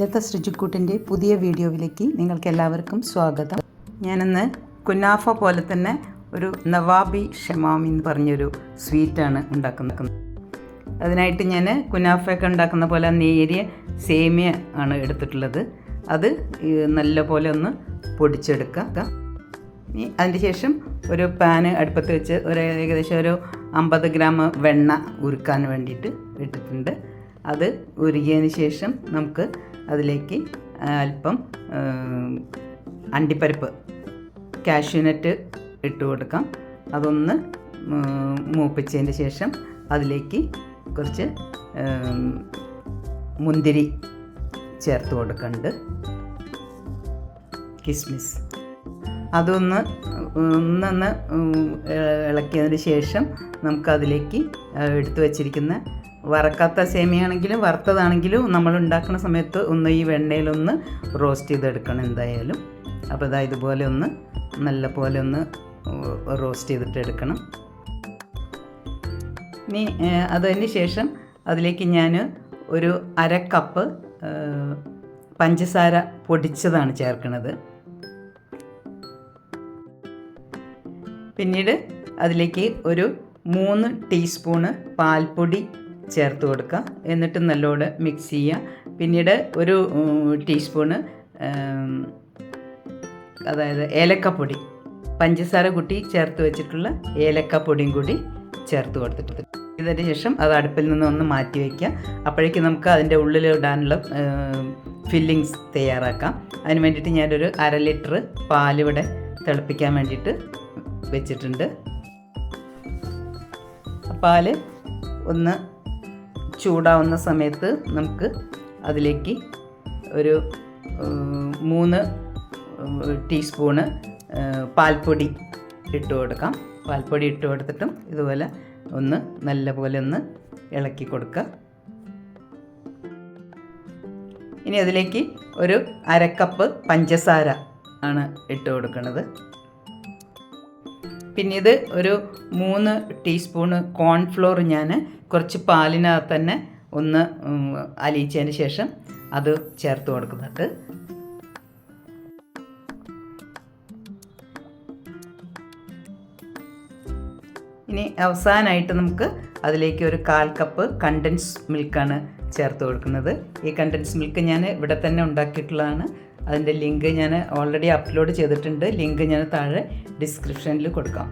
ലത ശ്രുചിക്കൂട്ടിന്റെ പുതിയ വീഡിയോയിലേക്ക് നിങ്ങൾക്ക് എല്ലാവർക്കും സ്വാഗതം. ഞാനിന്ന് കുനാഫ പോലെ തന്നെ ഒരു നവാബി ഷമാമി എന്ന് പറഞ്ഞൊരു സ്വീറ്റാണ് ഉണ്ടാക്കുന്നത്. അതിനായിട്ട് ഞാൻ കുനാഫയൊക്കെ ഉണ്ടാക്കുന്ന പോലെ നേരിയ സേമിയ ആണ് എടുത്തിട്ടുള്ളത്. അത് നല്ല പോലെ ഒന്ന് പൊടിച്ചെടുക്കുക ഇനി അതിന് ശേഷം ഒരു പാന് അടുപ്പത്ത് വെച്ച് ഒരു ഏകദേശം ഒരു അമ്പത് ഗ്രാം വെണ്ണ ഉരുക്കാൻ വേണ്ടിയിട്ട് ഇട്ടിട്ടുണ്ട്. അത് ഉരുകിയതിന് ശേഷം നമുക്ക് അതിലേക്ക് അല്പം അണ്ടിപ്പരിപ്പ് കാഷ്യൂനട്ട് ഇട്ട് കൊടുക്കാം. അതൊന്ന് മൂപ്പിച്ചതിന് ശേഷം അതിലേക്ക് കുറച്ച് മുന്തിരി ചേർത്ത് കൊടുക്കുന്നുണ്ട് കിസ്മിസ്. അതൊന്ന് ഒന്നൊന്ന് ഇളക്കിയതിന് ശേഷം നമുക്കതിലേക്ക് എടുത്തു വച്ചിരിക്കുന്ന വറക്കാത്ത സേമിയാണെങ്കിലും വറുത്തതാണെങ്കിലും നമ്മൾ ഉണ്ടാക്കുന്ന സമയത്ത് ഒന്ന് ഈ വെണ്ണയിലൊന്ന് റോസ്റ്റ് ചെയ്തെടുക്കണം എന്തായാലും. അപ്പോൾ ഇതാ ഇതുപോലെ ഒന്ന് നല്ല പോലെ ഒന്ന് റോസ്റ്റ് ചെയ്തിട്ട് എടുക്കണം. ഇനി അതിന് ശേഷം അതിലേക്ക് ഞാൻ ഒരു അര കപ്പ് പഞ്ചസാര പൊടിച്ചതാണ് ചേർക്കുന്നത് പിന്നീട് അതിലേക്ക് ഒരു മൂന്ന് ടീസ്പൂണ് പാൽപ്പൊടി ചേർത്ത് കൊടുക്കുക. എന്നിട്ട് നല്ലോണം മിക്സ് ചെയ്യുക. പിന്നീട് ഒരു ടീസ്പൂണ് അതായത് ഏലക്കപ്പൊടി. പഞ്ചസാര കുട്ടി ചേർത്ത് വെച്ചിട്ടുള്ള ഏലക്കപ്പൊടിയും കൂടി ചേർത്ത് കൊടുത്തിട്ട് ഇതിന് ശേഷം അത് അടുപ്പിൽ നിന്ന് ഒന്ന് മാറ്റി വയ്ക്കുക അപ്പോഴേക്കും നമുക്ക് അതിന്റെ ഉള്ളിൽ ഇടാനുള്ള ഫില്ലിങ്സ് തയ്യാറാക്കാം. അതിന് വേണ്ടിയിട്ട് ഞാനൊരു അര ലിറ്റർ പാലിവിടെ തിളപ്പിക്കാൻ വേണ്ടിയിട്ട് വെച്ചിട്ടുണ്ട്. പാൽ ഒന്ന് ചൂടാവുന്ന സമയത്ത് നമുക്ക് അതിലേക്ക് ഒരു മൂന്ന് ടീസ്പൂണ് പാൽപ്പൊടി ഇട്ട് കൊടുക്കാം. പാൽപ്പൊടി ഇട്ട് കൊടുത്തിട്ടും ഇതുപോലെ ഒന്ന് നല്ല പോലെ ഒന്ന് ഇളക്കി കൊടുക്കുക. ഇനി അതിലേക്ക് ഒരു അരക്കപ്പ് പഞ്ചസാര ആണ് ഇട്ട് കൊടുക്കുന്നത്. പിന്നെ ഇത് ഒരു മൂന്ന് ടീസ്പൂണ് കോൺഫ്ലോർ ഞാൻ കുറച്ച് പാലിനകത്ത് തന്നെ ഒന്ന് അലിയിച്ചതിന് ശേഷം അത് ചേർത്ത് കൊടുക്കുന്നുണ്ട്. ഇനി അവസാനമായിട്ട് നമുക്ക് അതിലേക്ക് ഒരു കാൽ കപ്പ് കണ്ടൻസ് മിൽക്കാണ് ചേർത്ത് കൊടുക്കുന്നത്. ഈ കണ്ടൻസ് മിൽക്ക് ഞാൻ ഇവിടെ തന്നെ ഉണ്ടാക്കിയിട്ടുള്ളതാണ്. അതിന്റെ ലിങ്ക് ഞാൻ ഓൾറെഡി അപ്ലോഡ് ചെയ്തിട്ടുണ്ട്. ലിങ്ക് ഞാൻ താഴെ ഡിസ്ക്രിപ്ഷനിൽ കൊടുക്കാം.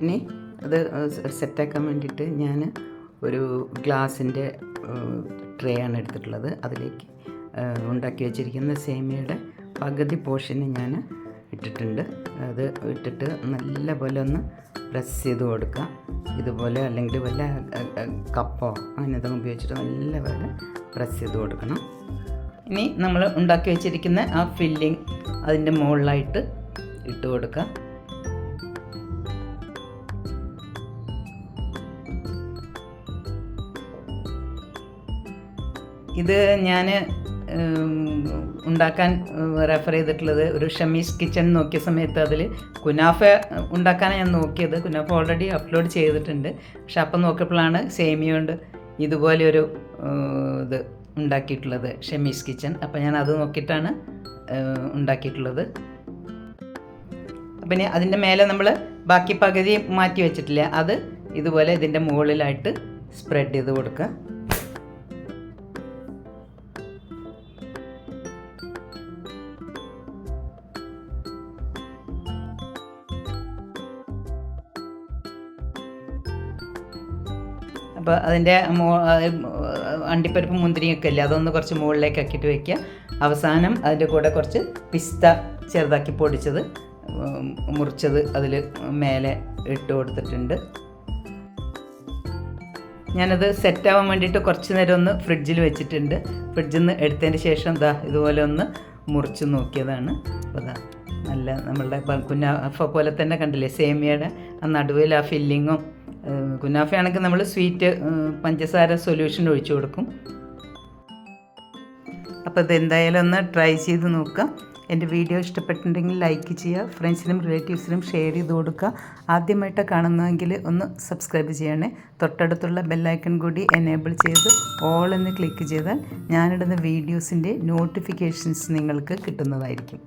ഇനി അത് സെറ്റാക്കാൻ വേണ്ടിയിട്ട് ഞാൻ ഒരു ഗ്ലാസിന്റെ ട്രേ ആണ് എടുത്തിട്ടുള്ളത്. അതിലേക്ക് ഉണ്ടാക്കി വെച്ചിരിക്കുന്ന സേമിയയുടെ പകുതി പോർഷന് ഞാൻ ഇട്ടിട്ടുണ്ട്. അത് ഇട്ടിട്ട് നല്ല പോലെ ഒന്ന് പ്രസ് ചെയ്ത് കൊടുക്കുക. ഇതുപോലെ അല്ലെങ്കിൽ വല്ല കപ്പോ അങ്ങനെ എന്തെങ്കിലും ഉപയോഗിച്ചിട്ട് നല്ല പോലെ പ്രസ് ചെയ്ത് കൊടുക്കണം. ഇനി നമ്മൾ ഉണ്ടാക്കി വെച്ചിരിക്കുന്ന ആ ഫില്ലിങ് അതിന്റെ മുകളിലായിട്ട് ഇട്ട് കൊടുക്കുക. ഇത് ഞാൻ ഉണ്ടാക്കാൻ റെഫർ ചെയ്തിട്ടുള്ളത് ഒരു ഷമീസ് കിച്ചൺ നോക്കിയ സമയത്ത് അതിൽ കുനാഫ ഉണ്ടാക്കാനാണ് ഞാൻ നോക്കിയത്. കുനാഫ ഓൾറെഡി അപ്ലോഡ് ചെയ്തിട്ടുണ്ട്. പക്ഷെ അപ്പം നോക്കിയപ്പോഴാണ് സേമിയ കൊണ്ട് ഇതുപോലെ ഒരു ഇത് ഉണ്ടാക്കിയിട്ടുള്ളത് ഷമീസ് കിച്ചൺ. അപ്പം ഞാൻ അത് നോക്കിയിട്ടാണ് ഉണ്ടാക്കിയിട്ടുള്ളത്. അപ്പം ഇനി അതിന്റെ മേലെ നമ്മൾ ബാക്കി പകുതി മാറ്റി വെച്ചിട്ടില്ല? അത് ഇതുപോലെ ഇതിന്റെ മുകളിലായിട്ട് സ്പ്രെഡ് ചെയ്ത് കൊടുക്കുക. അപ്പോൾ അതിന്റെ മോ അണ്ടിപ്പരിപ്പ് മുന്തിരിയൊക്കെ ഇല്ലേ? അതൊന്ന് കുറച്ച് മുകളിലേക്ക് ആക്കിയിട്ട് വെക്കുക. അവസാനം അതിന്റെ കൂടെ കുറച്ച് പിസ്ത ചെറുതാക്കി പൊടിച്ചത് മുറിച്ചത് അതിൽ മേലെ ഇട്ട് കൊടുത്തിട്ടുണ്ട്. ഞാനത് സെറ്റാവാൻ വേണ്ടിയിട്ട് കുറച്ച് നേരം ഒന്ന് ഫ്രിഡ്ജിൽ വെച്ചിട്ടുണ്ട്. ഫ്രിഡ്ജിൽ നിന്ന് എടുത്തതിന് ശേഷം ദാ ഇതുപോലെ ഒന്ന് മുറിച്ച് നോക്കിയതാണ്. അപ്പോൾ ദാ നല്ല നമ്മളുടെ കുഞ്ഞാഫ പോലെ തന്നെ കണ്ടില്ലേ സേമിയയുടെ ആ നടുവിൽ ആ ഫില്ലിങ്ങും കുനാഫയാണെങ്കിൽ നമ്മൾ സ്വീറ്റ് പഞ്ചസാര സൊല്യൂഷൻ ഒഴിച്ചു കൊടുക്കും. അപ്പോൾ ഇതെന്തായാലും ഒന്ന് ട്രൈ ചെയ്ത് നോക്കുക. എന്റെ വീഡിയോ ഇഷ്ടപ്പെട്ടിട്ടുണ്ടെങ്കിൽ ലൈക്ക് ചെയ്യുക ഫ്രണ്ട്സിനും റിലേറ്റീവ്സിനും ഷെയർ ചെയ്ത് കൊടുക്കുക. ആദ്യമായിട്ട് കാണുന്നതെങ്കിൽ ഒന്ന് സബ്സ്ക്രൈബ് ചെയ്യണേ. തൊട്ടടുത്തുള്ള ബെല്ലൈക്കൺ കൂടി എനേബിൾ ചെയ്ത് ഓൾ എന്ന് ക്ലിക്ക് ചെയ്താൽ ഞാനിടുന്ന വീഡിയോസിന്റെ നോട്ടിഫിക്കേഷൻസ് നിങ്ങൾക്ക് കിട്ടുന്നതായിരിക്കും.